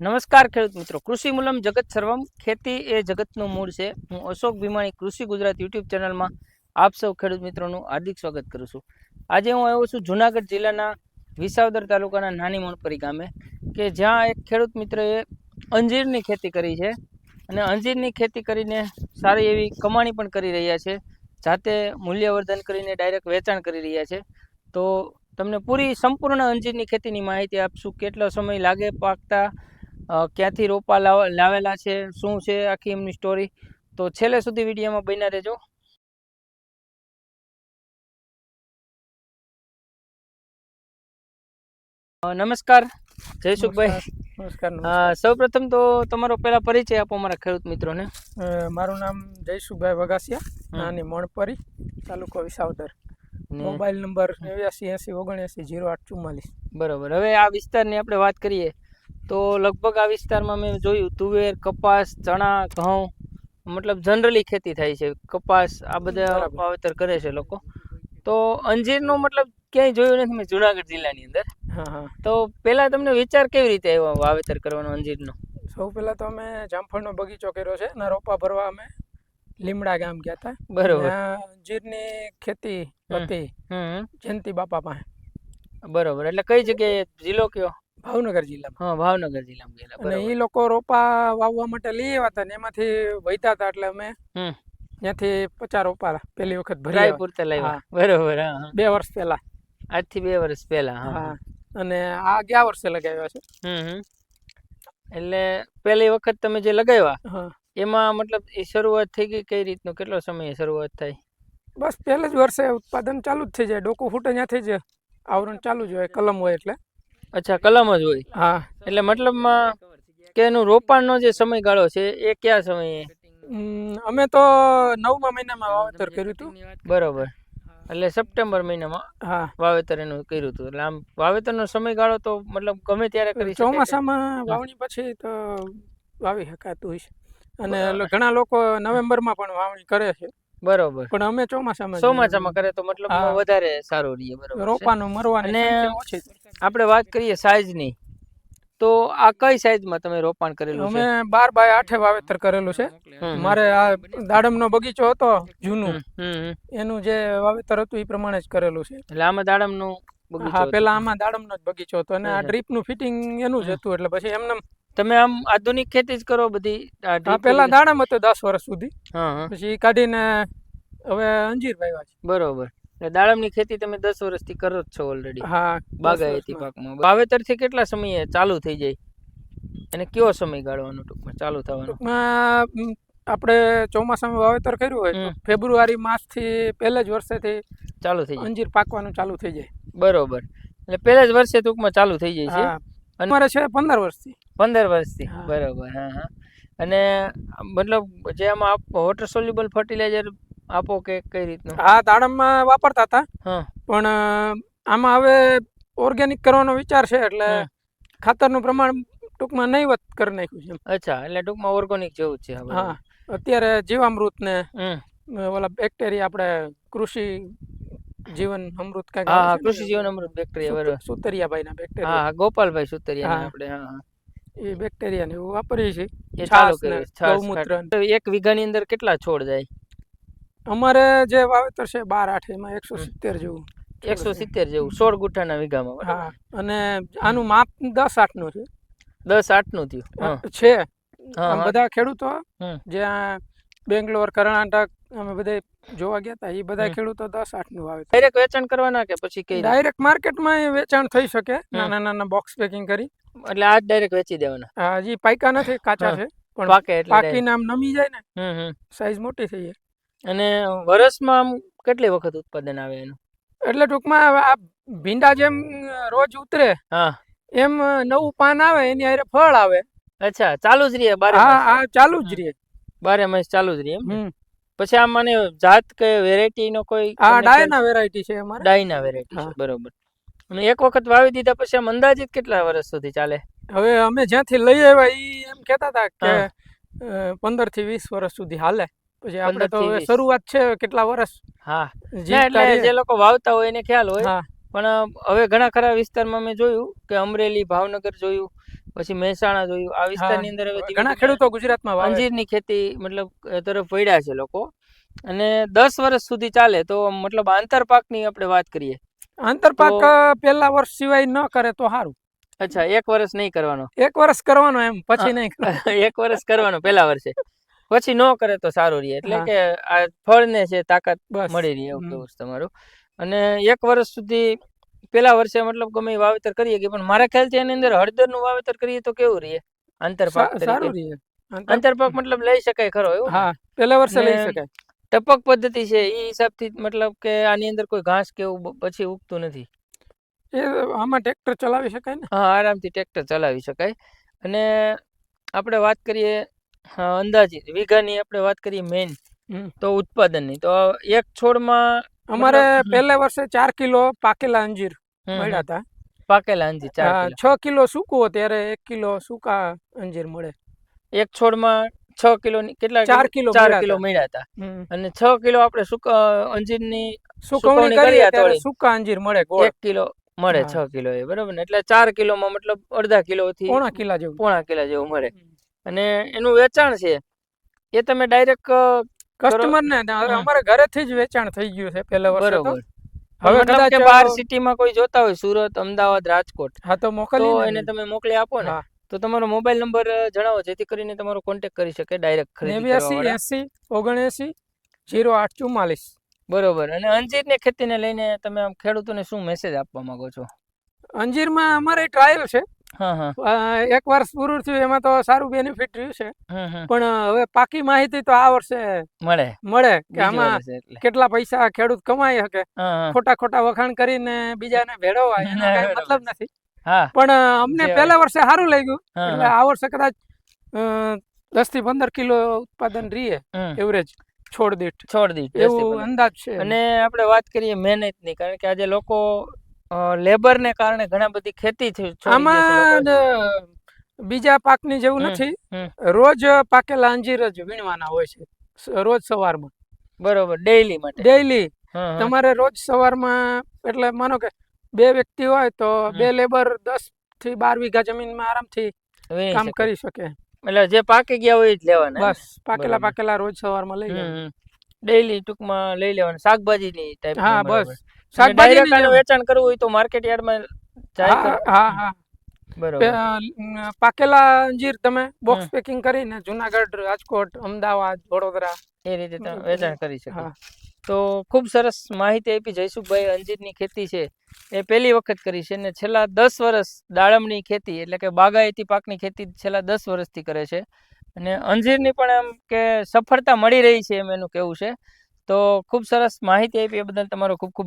નમસ્કાર ખેડૂત મિત્રો. કૃષિ મૂલમ જગત સર્વમ. ખેતી એ જગતનું મૂળ છે. હું અશોક ભીમાણી કૃષિ ગુજરાત યુટ્યુબ ચેનલમાં આપ સૌ ખેડૂત મિત્રોનું હાર્દિક સ્વાગત કરું છું. આજે હું આવ્યો છું જુનાગઢ જિલ્લાના વિસાવદર તાલુકાના નાની મણપરી ગામે, કે જ્યાં એક ખેડૂત મિત્રએ અંજીરની ખેતી કરી છે. અને અંજીરની ખેતી કરીને સારી એવી કમાણી પણ કરી રહ્યા છે. જાતે મૂલ્યવર્ધન કરીને ડાયરેક્ટ વેચાણ કરી રહ્યા છે. તો તમને પૂરી સંપૂર્ણ અંજીરની ખેતીની માહિતી આપશું. કેટલો સમય લાગે, પાકતા ક્યાંથી રોપા લાવ- લાવેલા છે? શું છે આખી એમની સ્ટોરી તો છેલ્લે સુધી વિડીયોમાં બન્યા રહેજો. નમસ્કાર. જયસુખભાઈ નમસ્કાર. નમસ્કાર. સૌપ્રથમ તો તમારો પહેલા પરિચય આપો મારા ખેડૂત મિત્રોને. મારું નામ જયસુખભાઈ વગાસિયા. નાની મણપરી તાલુકો વિસાવદર. મોબાઈલ નંબર નેવ્યાસી એસી ઓગણએસી જીરો આઠ ચુમ્માલીસ. બરોબર. હવે આ વિસ્તારની આપણે વાત કરીએ. તો લગભગ આ વિસ્તારમાં મેં જોયું તુવેર કપાસ ચણા ઘઉં મતલબ જનરલી ખેતી થાય છે. કપાસ આ બધા વાવેતર કરે છે લોકો. તો અંજીરનો મતલબ ક્યાંય જોયું નથી મેં જુનાગઢ જિલ્લાની અંદર. તો પહેલાં તમને વિચાર કેવી રીતે આવ્યો વાવેતર કરવાનો અંજીરનો? સૌ પહેલાં તો અમે જામફળનો બગીચો કર્યો છે. અને રોપા ભરવા અમે લીમડા ગામ ગયા હતા બરોબર. અંજીરની ખેતી. હતી જયંતિ બાપા પાસે. બરોબર. એટલે કઈ જગ્યાએ જિલ્લો કયો? ભાવનગર જિલ્લામાં. હા ભાવનગર જિલ્લામાં ગયેલા અને એ લોકો રોપા વાવવા માટે લઈ આવ્યા હતા ને એમાંથી વહીતા હતા એટલે અમે હમ. ત્યાંથી પચાસ રોપા પહેલી વખત ભરાય પૂરતા લાવ્યા બરોબર બે વર્ષ પહેલા. આજથી બે વર્ષ પહેલા હા અને આ ગયા વર્ષે લગાવ્યા છે. એટલે પહેલી વખત તમે જે લગાવ્યા એમાં મતલબ એ શરૂઆત થઈ ગઈ કઈ રીતનું કેટલો સમય શરૂઆત થાય? બસ પહેલા જ વર્ષે ઉત્પાદન ચાલુ જ થઈ જાય. ડોકું ફૂટે ત્યાંથી જ આવરણ ચાલુ જ હોય કલમ હોય એટલે. અચ્છા કલમ જ હોય. હા. એટલે મતલબમાં કે એનું રોપાણનો જે સમયગાળો છે એ કયા સમયે? અમે તો નવમા મહિનામાં વાવેતર કર્યું હતું. બરોબર. એટલે સપ્ટેમ્બર મહિનામાં હા. વાવેતર એનું કર્યું હતું. એટલે આમ વાવેતરનો સમયગાળો તો મતલબ ગમે ત્યારે કરી. ચોમાસામાં વાવણી પછી તો વાવી શકાતું હોય છે. અને ઘણા લોકો નવેમ્બરમાં પણ વાવણી કરે છે. બરોબર. પણ અમે ચોમાસામાં ચોમાસામાં કરે તો મતલબ વધારે સારું રહીએ બરોબર રોપાનું મરવાની અને. આપણે વાત કરીએ સાઈઝની તો આ કઈ સાઈઝમાં તમે રોપાણ કરેલું છે? અમે બાર બાય આઠે વાવેતર કરેલું છે. મારે આ દાડમનો બગીચો હતો જૂનું. એનું જે વાવેતર હતું એ પ્રમાણે જ કરેલું છે. એટલે આમાં દાડમનું બગીચો હા પેલા આમાં દાડમનો જ બગીચો હતો. અને આ. ડ્રીપનું ફિટિંગ એનું જ હતું એટલે પછી એમને તમે આમ આધુનિક ખેતી જ કરો બધી હા irrigation? દાડમ હતો દસ વર્ષ સુધી. પછી કાઢીને હવે અંજીર વાવ્યા છે. બરોબર. એટલે દાડમની ખેતી તમે દસ વર્ષથી કરો જ છો ઓલરેડી હા બાગાયતી. પાકમાં. વાવેતરથી કેટલા સમયે ચાલુ થઈ જાય? અને કયો સમય ગાળવાનો ટૂંકમાં? ચાલુ થવાનો? ટૂંકમાં આપણે ચોમાસામાં વાવેતર કર્યું હોય. ફેબ્રુઆરી માસથી પહેલા જ વર્ષેથી ચાલુ થઈ જાય. અંજીર પાકવાનું ચાલુ થઈ જાય. બરોબર. એટલે પહેલા જ વર્ષે ટૂંકમાં ચાલુ થઈ જાય છે? અમારે છે પંદર વર્ષથી. પંદર વર્ષથી. બરોબર હા હા. અને મતલબ જે આમાં આપ વોટર સોલ્યુબલ ફર્ટિલાઇઝર આપો કે કઈ રીતનું? હા દાડમમાં વાપરતા હતા. હા. પણ આમાં હવે ઓર્ગેનિક કરવાનો વિચાર છે એટલે. ખાતરનું પ્રમાણ ટૂંકમાં નહીવત કરી નાખ્યું છે અચ્છા એટલે ટૂંકમાં ઓર્ગોનિક જેવું છે હા અત્યારે જીવામૃત ને. ઓલા બેક્ટેરિયા આપણે કૃષિ જીવન અમૃત કાંઈક હા ને, કૃષિ જીવન અમૃત બેક્ટેરિયા બરોબર. સુત- સુતરિયાભાઈના હા બેક્ટેરિયા હા ગોપાલભાઈ સુતરિયા. આપણે હા. એ બેક્ટેરિયા ને એવું વાપરીએ છીએ. ચાલુ. તો એક વીઘાની અંદર કેટલા છોડ જાય? અમારે જે વાવેતર છે બાર આઠ એમાં એકસો સિત્તેર જેવું. એકસો સિત્તેર જેવું. સોળ ગુઠાના વીઘામાં હા. અને આનું માપ દસ આઠનું છે. દસ આઠનું થયું છે. બધા ખેડૂતો જ્યાં બેંગ્લોર કર્ણાટક અમે બધા જોવા ગયા હતા એ બધા ખેડૂતો દસ આઠનું આવે ડાયરેક્ટ વેચાણ કરવાના કે પછી કઈ? ડાયરેક્ટ માર્કેટમાં વેચાણ થઈ શકે. નાના નાના બોક્સ પેકિંગ કરી. એટલે આ ડાયરેક્ટ વેચી દેવાના. આ હજી પાક્યા નથી કાચા છે. પણ પાકે એટલે direct. પાકીને નમી જાય ને સાઈઝ મોટી થઈ જાય. અને વર્ષમાં આમ કેટલી વખત ઉત્પાદન આવે એનું? એટલે ટૂંકમાં આ ભીંડા જેમ રોજ ઉતરે હા. એમ નવું પાન આવે એની હારે ફળ આવે. અચ્છા ચાલુ જ રહે બારે હા હા આ ચાલુ જ રહે. બારે માસ ચાલુ જ રહી એમ પછી આમ મને જાત કે વેરાયટી નો કોઈ આ ડાયના વેરાયટી છે અમારે? ડાયના વેરાયટી છે બરોબર. અને એક વખત વાવી દીધા પછી આમ અંદાજિત કેટલા વર્ષ સુધી ચાલે? હવે અમે જ્યાંથી લઈ આવ્યા ઈ એમ કહેતા હતા કે હા. પંદરથી વીસ વર્ષ સુધી હાલે. પછી આપણે તો થી હવે 20. શરૂઆત છે કેટલા વર્ષ? હા. જે લોકો વાવતા હોય એને ખ્યાલ હોય. પણ હવે ઘણા ખરા વિસ્તારમાં મેં જોયું કે અમરેલી ભાવનગર જોયું પછી મહેસાણા જોયું. આ વિસ્તારની અંદર હવે ઘણા ખેડૂતો ગુજરાતમાં અંજીરની ખેતી મતલબ તરફ વળ્યા છે લોકો. અને દસ વર્ષ સુધી ચાલે તો મતલબ આંતરપાકની આપણે વાત કરીએ. આંતરપાક પહેલા વર્ષ સિવાય ન કરે તો સારું. અચ્છા એક વર્ષ નહીં કરવાનો. એક વર્ષ કરવાનો એમ પછી નહીં એક વર્ષ કરવાનો પહેલા વર્ષે. પછી ન કરે તો સારું રહે. એટલે કે આ ફળને છે તાકાત મળી રહી એવું તમારું. અને એક વર્ષ સુધી પેલા વર્ષે મતલબ ગમે વાવેતર કરીએ કે પણ મારા ખ્યાલથી એની અંદર હળદરનું વાવેતર કરીએ તો કેવું રહીએ આંતરપાક સારું રહીએ આંતરપાક મતલબ લઈ શકાય ખરો એવું? હા પહેલા વર્ષે લઈ શકાય. ટપક પદ્ધતિ છે એ હિસાબથી મતલબ કે આની અંદર કોઈ ઘાસ કે એવું પછી ઉગતું નથી. એ આમાં ટ્રેક્ટર ચલાવી શકાય ને? હા આરામથી ટ્રેક્ટર ચલાવી શકાય. અને આપણે વાત કરીએ અંદાજિત વીઘાની આપણે વાત કરીએ મેઇન. તો ઉત્પાદનની. તો એક છોડમાં અમારે. પહેલા વર્ષે ચાર કિલો પાકેલા અંજીર મળ્યા હતા પાકેલા અંજીર ચાર છ કિલો સૂકું ત્યારે એક કિલો સૂકા અંજીર મળે. એક છોડમાં છ કિલો કેટલા ચાર કિલો ચાર કિલો મળ્યા હતા અને છ કિલો આપણે સુકા અંજીરની સુકવણી કરીએ ત્યારે સૂકા અંજીર મળે એક કિલો મળે છ કિલો એ બરોબર ને? એટલે ચાર કિલોમાં મતલબ અડધા કિલો થી પોણા કિલા જેવું. પોણા કિલા જેવું મળે. અને એનું વેચાણ છે એ તમે ડાયરેક્ટ કસ્ટમર ને ને અમારે ઘરેથી જ વેચાણ થઈ ગયું છે પહેલા વર્ષે તો. બરોબર. હવે કદાચ કે બહાર સિટીમાં કોઈ જોતા હોય સુરત અમદાવાદ રાજકોટ હા તો મોકલી એને તમે મોકલી આપો ને તો તમારો મોબાઈલ નંબર જણાવો જેથી કરીને તમારો કોન્ટેક કરી શકે ડાયરેક્ટ ખરીદી નેવ્યાસી એસી ઓગણએસી જીરો આઠ ચુમ્માલીસ. બરોબર. અને અંજીરની ખેતીને લઈને તમે આમ ખેડૂતોને શું મેસેજ આપવા માંગો છો? અંજીરમાં અમારે ટ્રાયલ છે. એક વર્ષ પૂરું થયું એમાં તો સારું બેનિફિટ રહ્યું છે. પણ હવે પાકી માહિતી તો આ વર્ષે મળે. મળે કે આમાં કેટલા પૈસા ખેડૂત કમાઈ શકે? ખોટા ખોટા વખાણ કરીને બીજાને ભેળવવા એનો કઈ મતલબ નથી. પણ અમને પહેલા વર્ષે સારું લાગ્યું. એટલે આ વર્ષે કદાચ દસથી પંદર કિલો ઉત્પાદન રહીએ એવરેજ છોડ દીઠ. છોડ દીઠ એવું અંદાજ છે. અને આપણે વાત કરીએ મહેનતની કારણ કે આજે લોકો લેબર ને કારણે ઘણા બધી ખેતી આમાં બીજા પાકની જેવું નથી. રોજ પાકેલા અંજીર જ વીણવાના હોય છે રોજ સવારમાં. બરોબર ડેઈલી માટે. ડેઈલી. તમારે રોજ સવારમાં એટલે માનો કે બે વ્યક્તિ હોય તો બે લેબર દસથી બાર વીઘા જમીનમાં આરામથી કામ કરી શકે. એટલે જે પાકી ગયા હોય જ લેવાના બસ પાકેલા પાકેલા રોજ સવારમાં લઈ લેવાના. ડેઈલી ટૂંકમાં લઈ લેવાનું શાકભાજીની ટાઈપ હા બસ. જેમ. વેચાણ કરવું હોય તો માર્કેટ યાર્ડમાં જાય હા હા પાકેલા અંજીર તમે બોક્સ પેકિંગ કરીને જુનાગઢ રાજકોટ અમદાવાદ વડોદરા એ રીતે તમે વેચાણ કરી શકો. તો ખૂબ સરસ માહિતી આપી જયસુખભાઈ અંજીરની ખેતી છે. એ પહેલી વખત કરી છે ને છેલ્લા દસ વર્ષ દાડમની ખેતી એટલે કે બાગાયતી પાકની ખેતી છેલ્લા દસ વર્ષથી કરે છે. અને અંજીરની પણ એમ કે સફળતા મળી રહી છે એમ એનું કહેવું છે. તો ખૂબ સરસ માહિતી આપી એ બદલ તમારો ખૂબ ખૂબ